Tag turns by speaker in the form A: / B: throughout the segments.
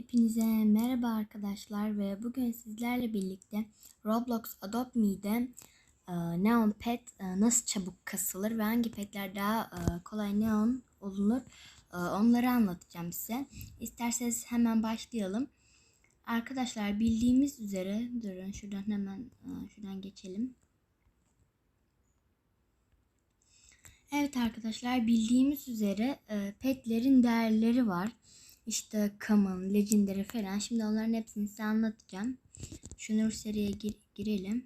A: Hepinize merhaba arkadaşlar ve bugün sizlerle birlikte Roblox Adopt Me'de e, Neon Pet e, nasıl çabuk kasılır ve hangi petler daha e, kolay Neon olunur e, onları anlatacağım size. İsterseniz hemen başlayalım. Arkadaşlar bildiğimiz üzere durun şuradan hemen e, şuradan geçelim. Evet arkadaşlar bildiğimiz üzere e, petlerin değerleri var. İşte common, legendary falan. Şimdi onların hepsini size anlatacağım. Şunur seriye gir- girelim.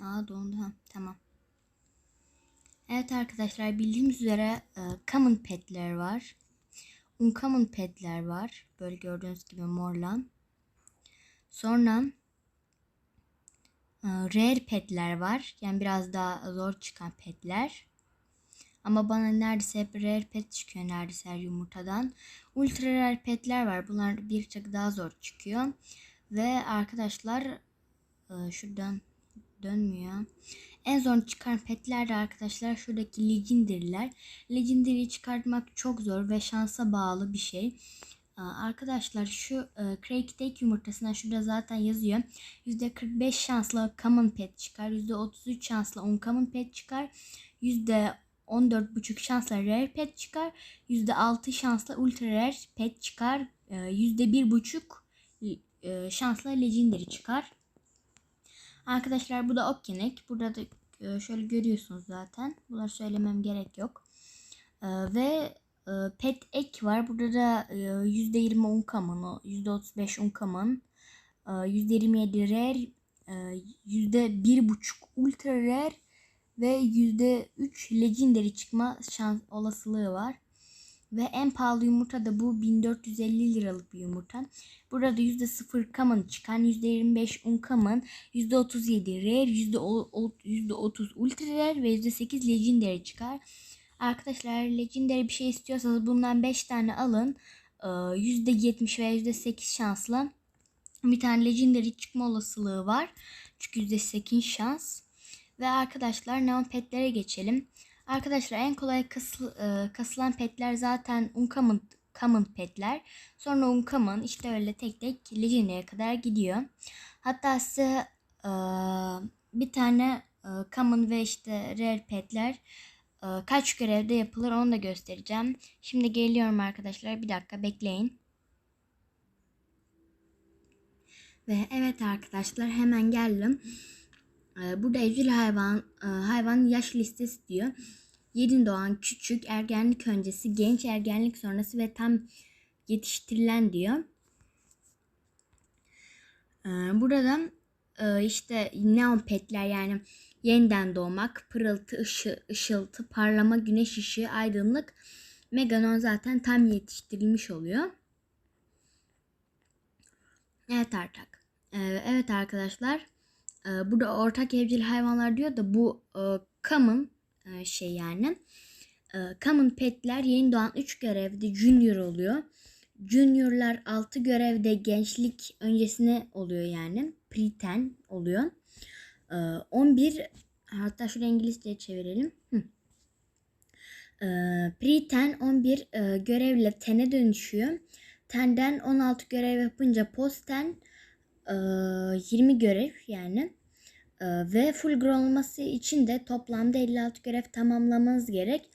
A: Aa dondu ha tamam. Evet arkadaşlar bildiğimiz üzere e, common petler var. Uncommon petler var. Böyle gördüğünüz gibi morlan. Sonra e, rare petler var. Yani biraz daha zor çıkan petler. Ama bana neredeyse hep rare pet çıkıyor neredeyse her yumurtadan. Ultra rare petler var. Bunlar bir tık daha zor çıkıyor. Ve arkadaşlar e, şuradan dönmüyor. En zor çıkan petler de arkadaşlar şuradaki legendary'ler. Legendary çıkartmak çok zor ve şansa bağlı bir şey. Aa, Arkadaşlar şu e, Craig Tek yumurtasından şurada zaten yazıyor. %45 şansla common pet çıkar. %33 şansla uncommon pet çıkar. %14,5 şansla rare pet çıkar. %6 şansla ultra rare pet çıkar. E, %1,5 e, şansla legendary çıkar. Arkadaşlar bu da okyanek. Burada da e, şöyle görüyorsunuz zaten. Bunları söylemem gerek yok. E, ve e, pet ek var. Burada da e, %20 uncommon, %35 uncommon, e, %27 rare, e, %1,5 ultra rare ve %3 legendary çıkma şans olasılığı var. Ve en pahalı yumurta da bu 1450 liralık bir yumurta. Burada %0 common çıkan, %25 uncommon, %37 rare, %30 ultra rare ve %8 legendary çıkar. Arkadaşlar legendary bir şey istiyorsanız bundan 5 tane alın. Ee, %70 veya %8 şansla bir tane legendary çıkma olasılığı var. Çünkü %8 şans. Ve arkadaşlar neon petlere geçelim. Arkadaşlar en kolay kasıl, e, kasılan petler zaten uncommon common petler. Sonra uncommon işte öyle tek tek legendary'e kadar gidiyor. Hatta size e, bir tane e, common ve işte rare petler e, kaç görevde yapılır onu da göstereceğim. Şimdi geliyorum arkadaşlar. Bir dakika bekleyin. Ve evet arkadaşlar hemen geldim. Ee, Burada evcil hayvan e, hayvan yaş listesi diyor. Yeni doğan küçük, ergenlik öncesi, genç ergenlik sonrası ve tam yetiştirilen diyor. Ee, Burada e, işte neon petler yani yeniden doğmak, pırıltı, ışı, ışıltı, parlama, güneş ışığı, aydınlık. Meganon zaten tam yetiştirilmiş oluyor. Evet artık. Ee, evet arkadaşlar. Ee, burada ortak evcil hayvanlar diyor da bu e, common e, şey yani. E, common petler yeni doğan 3 görevde junior oluyor. Juniorlar 6 görevde gençlik öncesine oluyor yani. Preten oluyor. E, 11 hatta şurada İngilizce çevirelim. Hı. E, Preten 11 e, görevle tene dönüşüyor. Tenden 16 görev yapınca posten e, 20 görev yani. E, ve full grown olması için de toplamda 56 görev tamamlamanız gerek.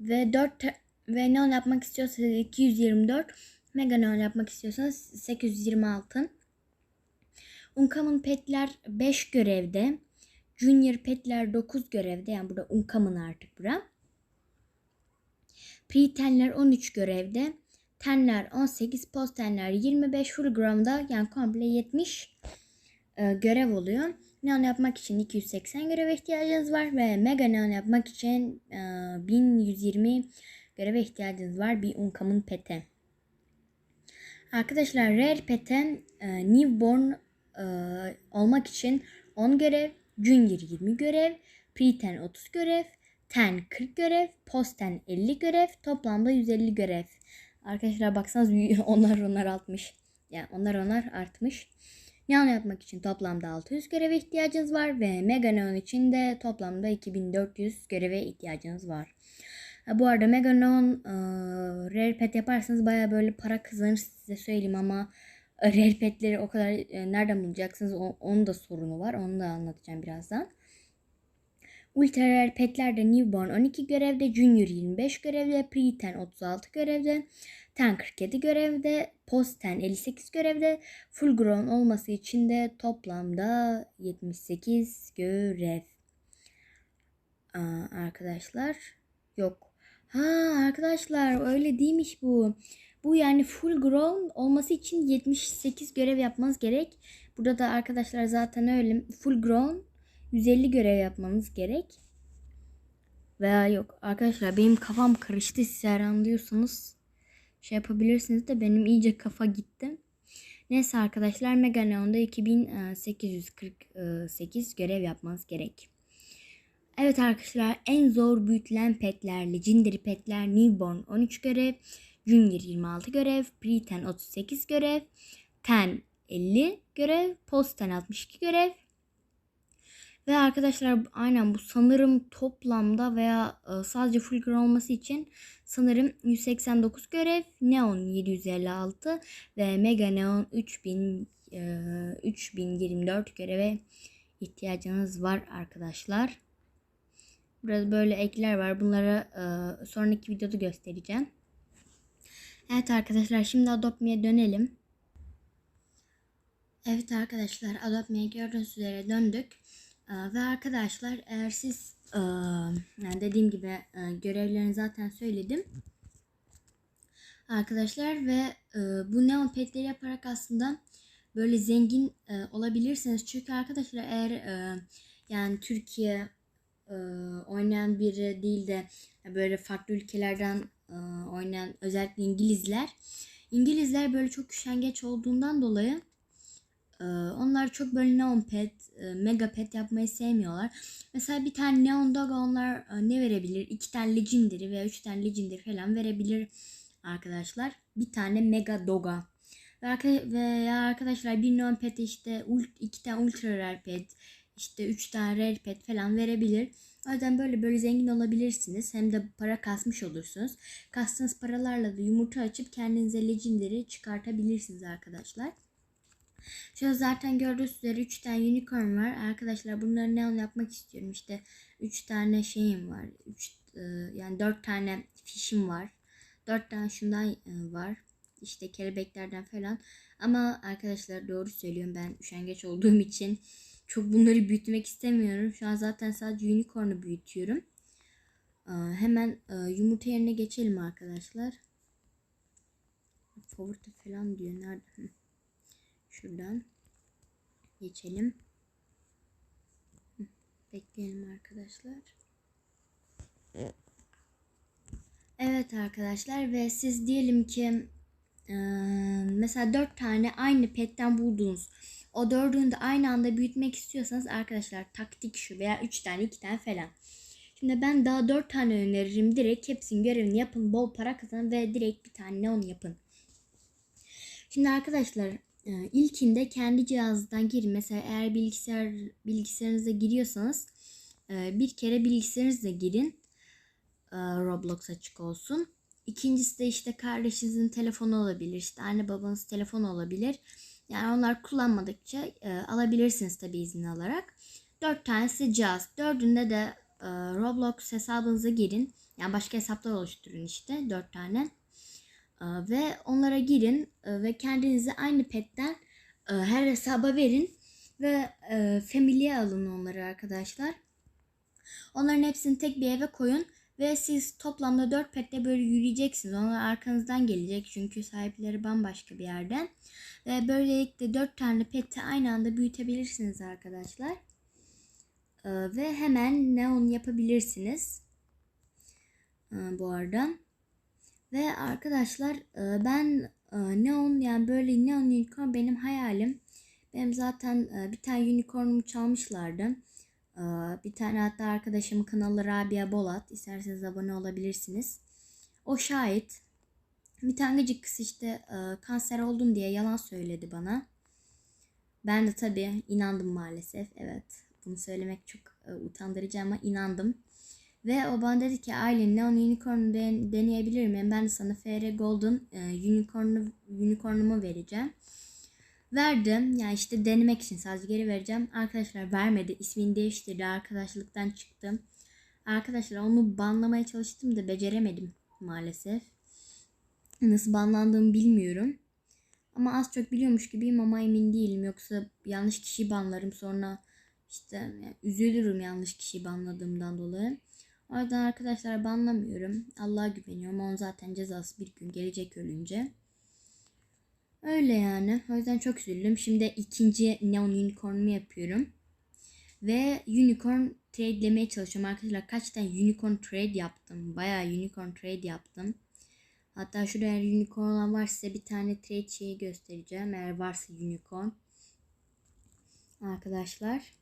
A: Ve 4 ve neon yapmak istiyorsanız 224, mega neon yapmak istiyorsanız 826. Uncommon petler 5 görevde. Junior petler 9 görevde. Yani burada uncommon artık bura. Pre-tenler 13 görevde. Tenler 18, post-tenler 25, full ground'da yani komple 70 e, görev oluyor. Neon yapmak için 280 göreve ihtiyacınız var ve mega neon yapmak için e, 1120 göreve ihtiyacınız var bir uncommon pete. Arkadaşlar rare peten e, newborn e, olmak için 10 görev, junior 20 görev, pre-ten 30 görev, ten 40 görev, post-ten 50 görev, toplamda 150 görev. Arkadaşlar baksanız onlar onlar artmış. Yani onlar onlar artmış. Neon yapmak için toplamda 600 göreve ihtiyacınız var ve Mega Neon için de toplamda 2400 göreve ihtiyacınız var. Bu arada Mega Neon e, Rare Pet yaparsanız baya böyle para kazanırsınız size söyleyeyim ama Rare Pet'leri o kadar e, nereden bulacaksınız o, onun da sorunu var. Onu da anlatacağım birazdan. Ultra Rare Pet'lerde Newborn 12 görevde, Junior 25 görevde, Pre-10 36 görevde, Ten 47 görevde, Post 10 58 görevde, Full Grown olması için de toplamda 78 görev. Aa, arkadaşlar yok. Ha arkadaşlar öyle değilmiş bu. Bu yani full grown olması için 78 görev yapmanız gerek. Burada da arkadaşlar zaten öyle full grown 150 görev yapmanız gerek. Veya yok arkadaşlar benim kafam karıştı siz eğer anlıyorsanız şey yapabilirsiniz de benim iyice kafa gitti. Neyse arkadaşlar Mega Neon'da 2848 görev yapmanız gerek. Evet arkadaşlar en zor büyütülen petler, Legendary petler, Newborn 13 görev, Junior 26 görev, Pre-10 38 görev, Ten 50 görev, Post 62 görev. Ve arkadaşlar aynen bu sanırım toplamda veya e, sadece full grow olması için sanırım 189 görev, Neon 756 ve Mega Neon 3000 e, 3024 göreve ihtiyacınız var arkadaşlar. Burada böyle ekler var. Bunları e, sonraki videoda göstereceğim. Evet arkadaşlar şimdi Me'ye dönelim. Evet arkadaşlar Adopt Me'ye gördüğünüz üzere döndük. E, ve arkadaşlar eğer siz e, yani dediğim gibi e, görevlerini zaten söyledim. Arkadaşlar ve e, bu neon petleri yaparak aslında böyle zengin olabilirsiniz. Çünkü arkadaşlar eğer yani Türkiye oynayan biri değil de böyle farklı ülkelerden oynayan özellikle İngilizler. İngilizler böyle çok üşengeç olduğundan dolayı onlar çok böyle neon pet, e, mega pet yapmayı sevmiyorlar. Mesela bir tane neon dog onlar e, ne verebilir? İki tane legendary veya üç tane legendary falan verebilir arkadaşlar. Bir tane mega doga. Veya arkadaşlar bir neon pet işte iki tane ultra rare pet işte 3 tane rare pet falan verebilir. O yüzden böyle böyle zengin olabilirsiniz. Hem de para kasmış olursunuz. Kastığınız paralarla da yumurta açıp kendinize legendary çıkartabilirsiniz arkadaşlar. Şöyle zaten gördüğünüz üzere 3 tane unicorn var. Arkadaşlar bunları ne yapmak istiyorum. İşte 3 tane şeyim var. 3 e, yani 4 tane fishim var. 4 tane şundan e, var. İşte kelebeklerden falan. Ama arkadaşlar doğru söylüyorum ben üşengeç olduğum için çok bunları büyütmek istemiyorum. Şu an zaten sadece unicorn'u büyütüyorum. Ee, hemen e, yumurta yerine geçelim arkadaşlar. Favorite falan diyor. Nerede? Şuradan geçelim. Bekleyelim arkadaşlar. Evet arkadaşlar ve siz diyelim ki e, mesela dört tane aynı petten buldunuz o dördünü de aynı anda büyütmek istiyorsanız arkadaşlar taktik şu veya 3 tane 2 tane falan. Şimdi ben daha 4 tane öneririm. Direkt hepsinin görevini yapın. Bol para kazanın ve direkt bir tane ne onu yapın. Şimdi arkadaşlar ilkinde kendi cihazdan girin. Mesela eğer bilgisayar bilgisayarınıza giriyorsanız bir kere bilgisayarınıza girin. Roblox açık olsun. İkincisi de işte kardeşinizin telefonu olabilir. İşte anne babanız telefonu olabilir. Yani onlar kullanmadıkça alabilirsiniz tabi izin alarak. 4 tanesi cihaz. Dördünde de Roblox hesabınıza girin. Yani başka hesaplar oluşturun işte 4 tane. E, ve onlara girin e, ve kendinize aynı petten e, her hesaba verin. Ve e, family'e alın onları arkadaşlar. Onların hepsini tek bir eve koyun. Ve siz toplamda 4 petle böyle yürüyeceksiniz. Onlar arkanızdan gelecek çünkü sahipleri bambaşka bir yerden. Ve böylelikle 4 tane peti aynı anda büyütebilirsiniz arkadaşlar. Ee, ve hemen neon yapabilirsiniz. Ee, bu arada. Ve arkadaşlar e, ben e, neon yani böyle neon unicorn benim hayalim. Benim zaten e, bir tane unicornumu çalmışlardı. Bir tane hatta arkadaşım kanalı Rabia Bolat. İsterseniz abone olabilirsiniz. O şahit. Bir tane kız işte kanser oldum diye yalan söyledi bana. Ben de tabii inandım maalesef. Evet bunu söylemek çok utandırıcı ama inandım. Ve o bana dedi ki Aylin Neon Unicorn'u den- deneyebilir miyim? Ben de sana FR Golden e, Unicorn'u, Unicorn'umu vereceğim. Verdim. Yani işte denemek için sadece geri vereceğim. Arkadaşlar vermedi. İsmini değiştirdi. Arkadaşlıktan çıktım. Arkadaşlar onu banlamaya çalıştım da beceremedim maalesef. Nasıl banlandığımı bilmiyorum. Ama az çok biliyormuş gibiyim ama emin değilim. Yoksa yanlış kişi banlarım sonra işte yani üzülürüm yanlış kişi banladığımdan dolayı. O yüzden arkadaşlar banlamıyorum. Allah'a güveniyorum. Onun zaten cezası bir gün gelecek ölünce. Öyle yani. O yüzden çok üzüldüm. Şimdi ikinci Neon Unicorn'umu yapıyorum. Ve Unicorn trade'lemeye çalışıyorum arkadaşlar. Kaç tane Unicorn trade yaptım. Bayağı Unicorn trade yaptım. Hatta şurada eğer Unicorn olan varsa size bir tane trade şeyi göstereceğim. Eğer varsa Unicorn. Arkadaşlar.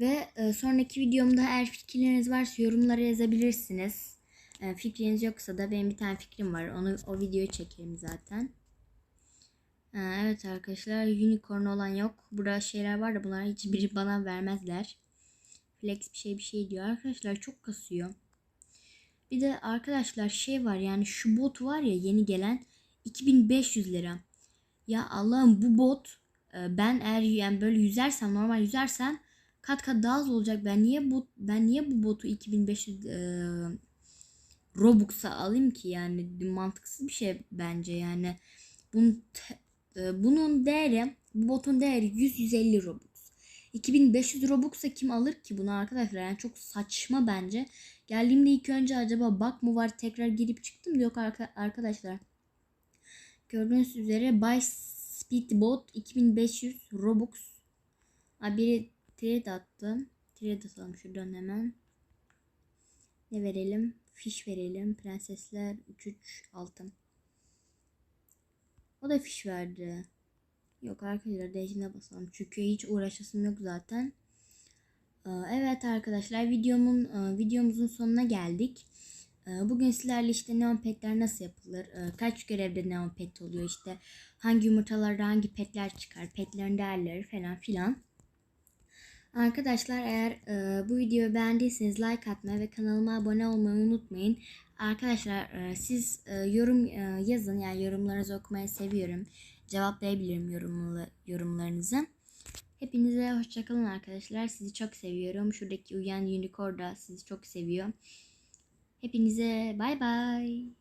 A: Ve e, sonraki videomda eğer fikirleriniz varsa yorumlara yazabilirsiniz. E, fikriniz yoksa da benim bir tane fikrim var. Onu o videoyu çekerim zaten. E, evet arkadaşlar unicorn olan yok. Burada şeyler var da bunlar hiçbiri bana vermezler. Flex bir şey bir şey diyor. Arkadaşlar çok kasıyor. Bir de arkadaşlar şey var yani şu bot var ya yeni gelen 2500 lira. Ya Allah'ım bu bot e, ben eğer yani böyle yüzersem normal yüzersem kat kat daha az olacak. Ben niye bu ben niye bu botu 2500 e, Robux'a alayım ki yani mantıksız bir şey bence yani. Bunun e, bunun değeri bu botun değeri 100-150 Robux. 2500 Robux'a kim alır ki bunu arkadaşlar? Yani çok saçma bence. Geldiğimde ilk önce acaba bug mı var tekrar girip çıktım da yok arka- arkadaşlar. Gördüğünüz üzere Buy Speedbot 2500 Robux. Biri trade attı. Trade atalım şuradan hemen. Ne verelim? Fiş verelim. Prensesler 3-3 altın. O da fiş verdi. Yok arkadaşlar değişimine basalım. Çünkü hiç uğraşasım yok zaten. Ee, Evet arkadaşlar videomun e, videomuzun sonuna geldik. Ee, Bugün sizlerle işte neon petler nasıl yapılır? e, Kaç görevde neon pet oluyor işte hangi yumurtalarda hangi petler çıkar? Petlerin değerleri falan filan. Arkadaşlar eğer e, bu videoyu beğendiyseniz like atmayı ve kanalıma abone olmayı unutmayın. Arkadaşlar e, siz e, yorum e, yazın yani yorumlarınızı okumayı seviyorum. Cevaplayabilirim yorumlu, yorumlarınızı. Hepinize hoşçakalın arkadaşlar. Sizi çok seviyorum. Şuradaki uyan unicorn da sizi çok seviyor. Hepinize bay bay.